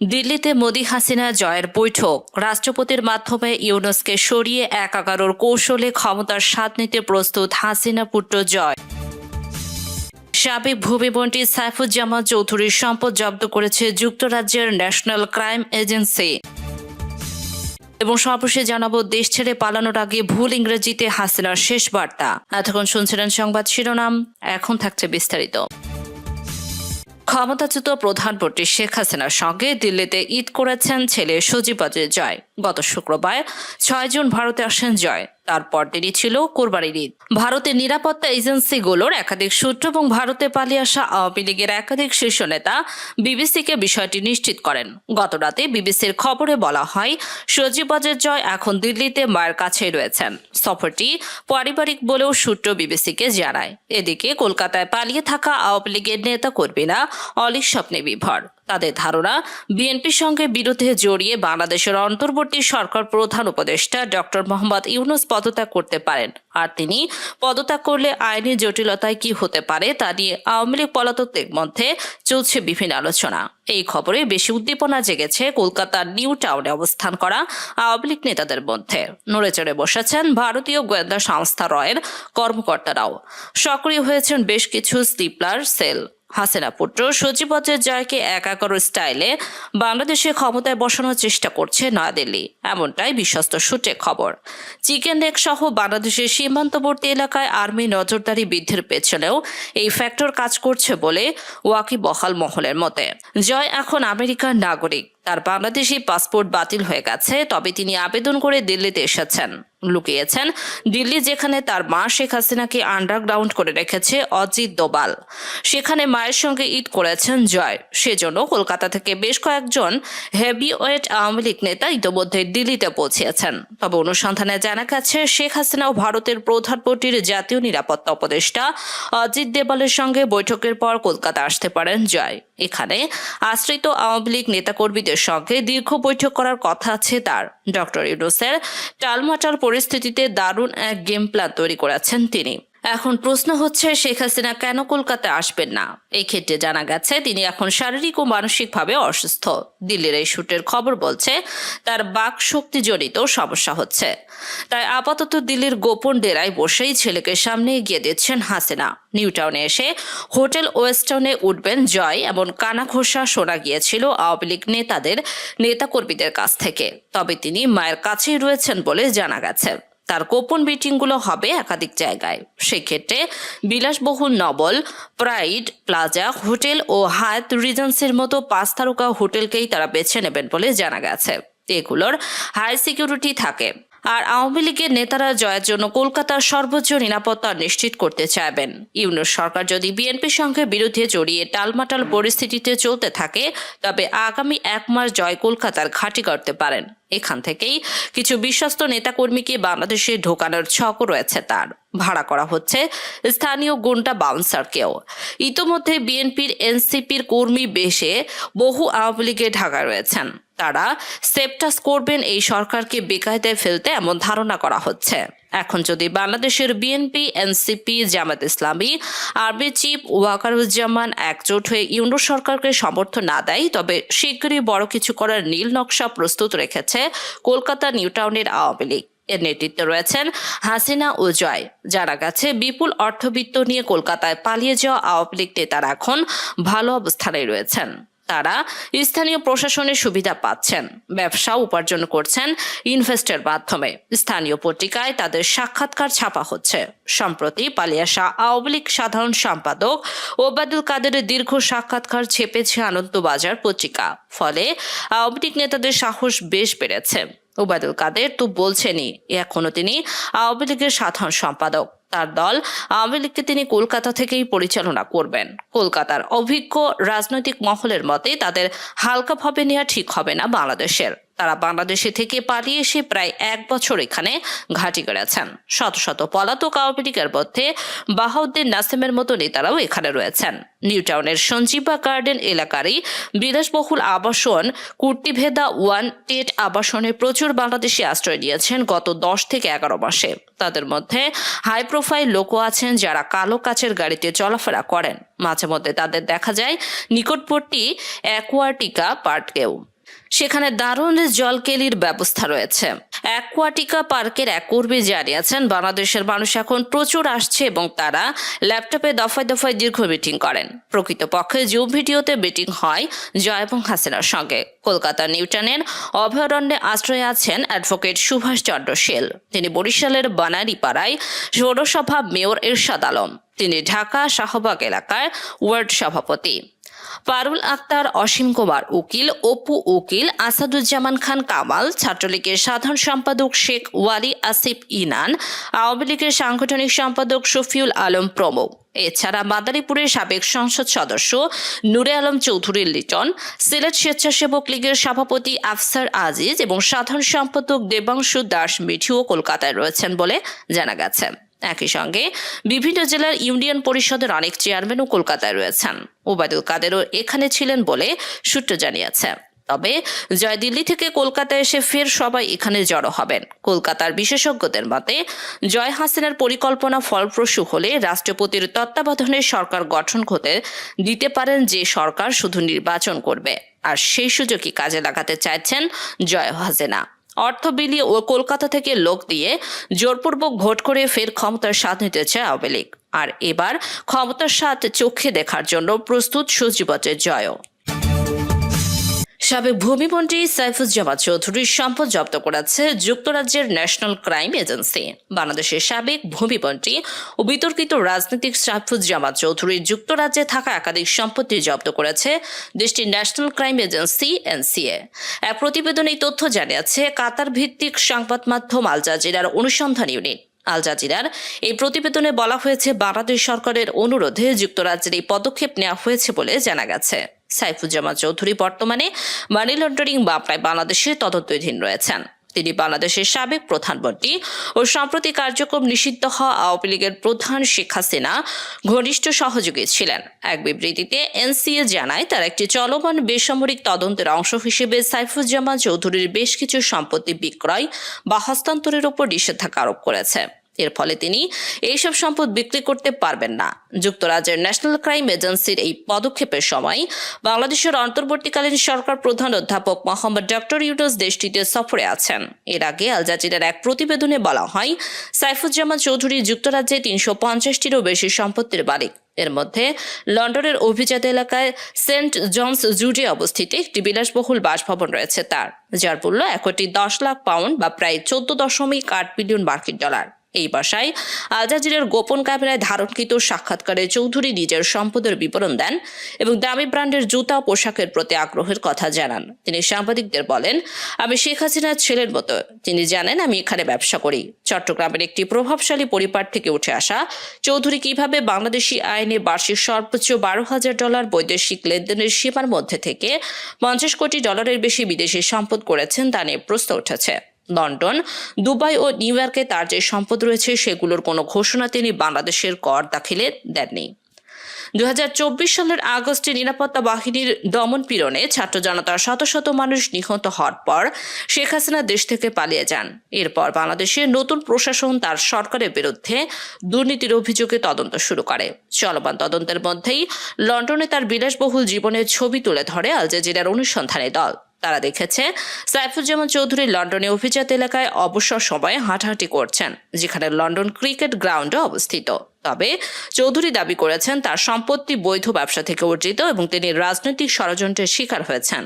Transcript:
দিল্লিতে মোদি হাসিনা জয়ের বৈঠক। রাষ্ট্রপতির মাধ্যমে ইউনুসকে সরিয়ে এক এগারোর কৌশলে ক্ষমতার স্বাদ নিতে প্রস্তুত হাসিনা পুত্র জয়। সাবেক ভূমিমন্ত্রী সাইফুজ্জামান চৌধুরীর সম্পদ জব্দ করেছে যুক্তরাজ্যের ন্যাশনাল ক্রাইম এজেন্সি। এবং সর্বশেষ জানাব, দেশ ছেড়ে পালানোর আগে ভুল ইংরেজিতে হাসিনার শেষ বার্তা। এতক্ষণ শুনছিলেন সংবাদ শিরোনাম, এখন থাকছে বিস্তারিত। ক্ষমতাচ্যুত প্রধানমন্ত্রী শেখ হাসিনার সঙ্গে দিল্লিতে ঈদ করেছেন ছেলে সজীব জয়। গত শুক্রবার ছয় জুন ভারতে আসেন জয়। তারপর দিনই ছিল কোরবানির ঈদ। ভারতের নিরাপত্তা এজেন্সিগুলোর একাধিক সূত্র এবং ভারতে পালিয়ে আসা আওয়ামী লীগের একাধিক শীর্ষ নেতা বিবিসিকে বিষয়টি নিশ্চিত করেন। গতরাতে বিবিসির খবরে বলা হয়, সজীব অজয় জয় এখন দিল্লিতে মায়ের কাছেই রয়েছেন। সফরটি পারিবারিক বলেও সূত্র বিবিসিকে জানায়। এদিকে কলকাতায় পালিয়ে থাকা আওয়ামী লীগের নেতা কর্মীরা অলিক স্বপ্নে বিভর। তাদের ধারণা, বিএনপির সঙ্গে বিরোধে জড়িয়ে বাংলাদেশের অন্তর্বর্তী সরকার প্রধান উপদেষ্টা ডক্টর মোহাম্মদ ইউনুস পদত্যাগ করতে পারেন। আর তিনি, পদত্যাগ করলে আইনি জটিলতায় কি হতে পারে তা নিয়ে আওয়ামী লীগ পলাতকদের মধ্যে চলছে বিভিন্ন আলোচনা। এই খবরে বেশি উদ্দীপনা জেগেছে কলকাতার নিউ টাউনে অবস্থান করা আওয়ামী লীগ নেতাদের মধ্যে। নড়ে চড়ে বসেছেন ভারতীয় গোয়েন্দা সংস্থা রয়ের কর্মকর্তারাও। সক্রিয় হয়েছেন বেশ কিছু স্লিপলার সেল হাসিনা পুত্র সচিবজ্জের জয়কে একাকর স্টাইলে বাংলাদেশে ক্ষমতায় বসানোর চেষ্টা করছে নয়াদিল্লি। এমনটাই বিশ্বস্ত সূত্রে খবর। চিকেন নেক সহ বাংলাদেশের সীমান্তবর্তী এলাকায় আর্মি নজরদারি বৃদ্ধির পেছনেও এই ফ্যাক্টর কাজ করছে বলে ওয়াকি বহাল মহলের মতে। জয় এখন আমেরিকার নাগরিক। তার বাংলাদেশি পাসপোর্ট বাতিল হয়ে গেছে, তবে তিনি আবেদন করে দিল্লিতে এসেছেন। লুকিয়েছেন। দিল্লি যেখানে তার মা শেখ হাসিনাকে আন্ডারগ্রাউন্ড করে রেখেছে, অজিত দোবাল। সেখানে মায়ের সঙ্গে ঈদ করেছেন জয়। সেজন্য কলকাতা থেকে বেশ কয়েকজন হেভি ওয়েট আওয়ামী লীগ নেতা ইতোমধ্যে দিল্লিতে পৌঁছেছেন। তবে অনুসন্ধানে জানা গেছে, শেখ হাসিনা ও ভারতের প্রধানমন্ত্রীর জাতীয় নিরাপত্তা উপদেষ্টা অজিত দেবালের সঙ্গে বৈঠকের পর কলকাতা আসতে পারেন জয়। এখানে আশ্রিত আওয়ামী লীগ নেতাকর্মীদের সঙ্গে দীর্ঘ বৈঠক করার কথা আছে তার। ডক্টর ইউনুসের টালমাটাল পরিস্থিতিতে দারুণ এক গেম প্ল্যান তৈরি করেছেন তিনি। এখন প্রশ্ন হচ্ছে, শেখ হাসিনা কেন কলকাতায় আসবেন না? এই ক্ষেত্রে জানা গেছে, তিনি এখন শারীরিক ও মানসিকভাবে অসুস্থ। দিল্লির এই শুটের খবর বলছে, তার বাক শক্তি জড়িত সমস্যা হচ্ছে। তাই আপাতত দিল্লির গোপন ডেরায় বসেই ছেলেকে সামনে এগিয়ে দিচ্ছেন হাসিনা। নিউ টাউনে এসে হোটেল ওয়েস্টার্নে উঠবেন জয়, এমন কানা ঘোষা শোনা গিয়েছিল আওয়ামী লীগ নেতাদের, নেতাকর্মীদের কাছ থেকে। তবে তিনি মায়ের কাছেই রয়েছেন বলে জানা গেছে। তার গোপন মিটিংগুলো হবে একাধিক জায়গায়। সেক্ষেত্রে বিলাসবহুল নবল প্রাইড প্লাজা হোটেল ও হায়াত রিজেন্সের মতো পাঁচ তারকা হোটেলকেই তারা বেছে নেবেন বলে জানা গেছে। এগুলোর হাই সিকিউরিটি থাকে। আর আওয়ামী লীগের নেতারা জয়ের জন্য কলকাতার সর্বোচ্চ নিরাপত্তা নিশ্চিত করতে চাইবেন। ইউনুস সরকার যদি বিএনপির সঙ্গে বিরুদ্ধে জড়িয়ে টালমাটাল পরিস্থিতিতে চলতে থাকে, তবে আগামী এক মাস জয় কলকাতার ঘাঁটি করতে পারেন। এখান থেকেই কিছু বিশ্বস্ত নেতাকর্মীকে বাংলাদেশে ঢোকানোর ছক রয়েছে তার। ভাড়া করা হচ্ছে স্থানীয় গুন্ডা বাউন্সারকেও। ইতোমধ্যে বিএনপির এনসিপির কর্মী বেশে বহু আওয়ামী লীগে ঢাকা রয়েছেন। তারা সেপটাস করবেন, এই সরকারকে বেকায়দায় ফেলতে এমন ধারণা করা হচ্ছে। এখন যদি বাংলাদেশের বিএনপি এনসিপি জামাত ইসলামী, আরবি চিফ ওয়াকারুজ্জামান একজোট হয়ে ইউনো সরকারকে সমর্থন না দেয়, তবে শীঘ্রই বড় কিছু করার নীল নকশা প্রস্তুত রেখেছে কলকাতা নিউ টাউনের আওয়ামী লীগ। এর নেতৃত্বে রয়েছেন হাসিনা ও জয়। জানা গেছে, বিপুল অর্থবিত্ত নিয়ে কলকাতায় পালিয়ে যাওয়া আওয়ামী লীগ নেতারা এখন ভালো অবস্থানে রয়েছেন। তারা স্থানীয় প্রশাসনের সুবিধা পাচ্ছেন। ব্যবসা উপার্জন করছেন ইনভেস্টের মাধ্যমে। স্থানীয় পত্রিকায় তাদের সাক্ষাৎকার ছাপা হচ্ছে। সম্প্রতি পালিয়ে আসা আওয়ামী লীগ সাধারণ সম্পাদক ওবায়দুল কাদেরের দীর্ঘ সাক্ষাৎকার ছেপেছে আনন্দবাজার পত্রিকা। ফলে আওয়ামী লীগ নেতাদের সাহস বেশ বেড়েছে। ওবায়দুল কাদের তো বলছেনই, এখনও তিনি আওয়ামী লীগের সাধারণ সম্পাদক। তার দল আওয়ামী লীগকে তিনি কলকাতা থেকেই পরিচালনা করবেন। কলকাতার অভিজ্ঞ রাজনৈতিক মহলের মতে তাদের হালকাভাবে নেওয়া ঠিক হবে না বাংলাদেশের। তারা বাংলাদেশে থেকে পালিয়ে এসে প্রায় এক বছর এখানে ঘাঁটি করেছেন শত শত পলাতক আওয়ামী লীগের মধ্যে বাহাউদ্দিন নাসিমের মতো নেতারাও এখানে রয়েছেন। নিউ টাউনের সঞ্জীবা গার্ডেন এলাকারই বিলাসবহুল আবাসন কুর্তিভেদা ওয়ান টেট আবাসনে প্রচুর বাংলাদেশি আশ্রয় নিয়েছেন গত দশ থেকে এগারো মাসে। তাদের মধ্যে হাই প্রোফাইল লোকও আছেন যারা কালো কাচের গাড়িতে চলাফেরা করেন। মাঝে মধ্যে তাদের দেখা যায় নিকটবর্তী অ্যাকোয়াটিকা পার্কেও। সেখানে দারুণ জলকেলির ব্যবস্থা রয়েছে। অ্যাকোয়াটিকা পার্কের এক কর্মী জানিয়েছেন, বাংলাদেশের মানুষ এখন প্রচুর আসছে এবং তারা ল্যাপটপে দফায় দফায় দীর্ঘ মিটিং করেন। প্রকৃতপক্ষে জুম ভিডিওতে মিটিং হয় জয় এবং হাসিনার সঙ্গে। কলকাতা নিউটনের অভয়ারণ্যে আশ্রয়ে আছেন অ্যাডভোকেট সুভাষ চন্দ্র শীল তিনি বরিশালের বানারীপাড়ায় পৌরসভা মেয়র এরশাদ আলম। তিনি ঢাকা শাহবাগ এলাকার ওয়ার্ড সভাপতি। পারুল আক্তার, অসীম কুমার উকিল, অপু উকিল, আসাদুজ্জামান খান কামাল, ছাত্রলীগের সাধারণ সম্পাদক শেখ ওয়ালি আসিফ ইনান, আওয়ামী লীগের সাংগঠনিক সম্পাদক শফিউল আলম প্রমুখ। এছাড়া মাদারীপুরের সাবেক সংসদ সদস্য নূরে আলম চৌধুরী লিটন, সিলেট স্বেচ্ছাসেবক লীগের সভাপতি আফসার আজিজ এবং সাধারণ সম্পাদক দেবাংশু দাস মিঠিও কলকাতায় রয়েছেন বলে জানা গেছে। একই সঙ্গে বিভিন্ন জেলার ইউনিয়ন পরিষদের অনেক চেয়ারম্যানও কলকাতায় রয়েছেন। ওবায়দুল কাদেরও এখানে ছিলেন বলে সূত্র জানিয়েছে। তবে জয় দিল্লি থেকে কলকাতায় এসে ফের সবাই এখানে জড়ো হবেন। কলকাতার বিশেষজ্ঞদের মতে, জয় হাসিনার পরিকল্পনা ফলপ্রসূ হলে রাষ্ট্রপতির তত্ত্বাবধানে সরকার গঠন হতে দিতে পারেন যে সরকার শুধু নির্বাচন করবে। আর সেই সুযোগই কাজে লাগাতে চাইছেন জয় হাসিনা। অর্থ বিলিয়ে ও কলকাতা থেকে লোক দিয়ে জোরপূর্বক ভোট করে ফের ক্ষমতার স্বাদ নিতে চায় আওয়ামী লীগ। আর এবার ক্ষমতার স্বাদ চোখে দেখার জন্য প্রস্তুত সচিবতের জয় সাবেক ভূমিমন্ত্রী সাইফুজ্জামান চৌধুরীর সম্পদ জব্দ করেছে যুক্তরাজ্যের ন্যাশনাল ক্রাইম এজেন্সি। বাংলাদেশের সাবেক ভূমিমন্ত্রী ও বিতর্কিত রাজনীতিক সাইফুজ্জামান চৌধুরীর যুক্তরাজ্যে থাকা একাধিক সম্পত্তি জব্দ করেছে দেশটির ন্যাশনাল ক্রাইম এজেন্সি, এনসিএ। এক প্রতিবেদনে এই তথ্য জানিয়েছে, কাতার ভিত্তিক সংবাদ মাধ্যম আল জাজিরার অনুসন্ধান ইউনিট। আল জাজিরার এই প্রতিবেদনে বলা হয়েছে, বাংলাদেশ সরকারের অনুরোধে যুক্তরাজ্যের এই পদক্ষেপ নেওয়া হয়েছে বলে জানা গেছে। সাইফুজ্জামান চৌধুরী বর্তমানে মানি লন্ডারিং মামলায় বাংলাদেশে তদন্তাধীন রয়েছেন। তিনি বাংলাদেশের সাবেক প্রধানমন্ত্রী ও সম্প্রতি কার্যক্রম নিষিদ্ধ হওয়া আওয়ামী লীগের প্রধান শেখ হাসিনা ঘনিষ্ঠ সহযোগী ছিলেন। এক বিবৃতিতে এনসিএ জানায়, তার একটি চলমান বেসামরিক তদন্তের অংশ হিসেবে সাইফুজ্জামান চৌধুরীর বেশ কিছু সম্পত্তি বিক্রয় বা হস্তান্তরের উপর নিষেধাজ্ঞা আরোপ করেছে। এর ফলে তিনি এইসব সম্পদ বিক্রি করতে পারবেন না। যুক্তরাজ্যের ন্যাশনাল ক্রাইম এজেন্সির এই পদক্ষেপের সময় বাংলাদেশের অন্তর্বর্তীকালীন সরকার প্রধান অধ্যাপক মোহাম্মদ ডক্টর ইউনুস দেশটিতে সফরে আছেন। এর আগে আল জাজিরার এক প্রতিবেদনে বলা হয়, সাইফুজ্জামান চৌধুরী যুক্তরাজ্যে তিনশো পঞ্চাশটিরও বেশি সম্পত্তির মালিক। এর মধ্যে লন্ডনের অভিজাত এলাকায় সেন্ট জনস জুডে অবস্থিত একটি বিলাসবহুল বাসভবন রয়েছে তার, যার মূল্য এক কোটি দশ লাখ পাউন্ড বা প্রায় চোদ্দ দশমিক আট বিলিয়ন মার্কিন ডলার। এই বাসায়। আল জাজিরের গোপন ক্যামেরায় ধারণকৃত সাক্ষাৎকারে চৌধুরী নিজের সম্পদের বিবরণ দেন এবং দামি ব্র্যান্ডের জুতা পোশাকের প্রতি আগ্রহের কথা জানান। তিনি সাংবাদিকদের বলেন, আমি শেখ হাসিনার ছেলের মতো। তিনি জানেন আমি এখানে ব্যবসা করি। চট্টগ্রামের একটি প্রভাবশালী পরিবার থেকে উঠে আসা। চৌধুরী কীভাবে বাংলাদেশি আইনে বার্ষিক সর্বোচ্চ বারো হাজার ডলার বৈদেশিক লেনদেনের সীমার মধ্যে থেকে পঞ্চাশ কোটি ডলারের বেশি বিদেশি সম্পদ করেছেন তা নিয়ে প্রশ্ন উঠেছে। লন্ডন, দুবাই ও নিউ ইয়র্কে তার যে সম্পদ রয়েছে সেগুলোর কোনো ঘোষণা তিনি বাংলাদেশের কর দাখিলে দেননি। দু হাজার চব্বিশ সালের আগস্টে নিরাপত্তা বাহিনীর দমন পীড়নে ছাত্র জনতার শত শত মানুষ নিহত হওয়ার পর শেখ হাসিনা দেশ থেকে পালিয়ে যান। এরপর বাংলাদেশে নতুন প্রশাসন তার সরকারের বিরুদ্ধে দুর্নীতির অভিযোগে তদন্ত শুরু করে। চলমান তদন্তের মধ্যেই লন্ডনে তার বিলাসবহুল জীবনের ছবি তুলে ধরে আল জাজিরার অনুসন্ধানী দল। তারা দেখেছে। সাইফুজ্জামান চৌধুরী লন্ডনে অভিজাত এলাকায় অবসর সময়ে হাঁটাহাঁটি করছেন, যেখানে লন্ডন ক্রিকেট গ্রাউন্ডে অবস্থিত। তবে চৌধুরী দাবি করেছেন, তার সম্পত্তি বৈধ ব্যবসা থেকে অর্জিত এবং তিনি রাজনৈতিক ষড়যন্ত্রের শিকার হয়েছেন।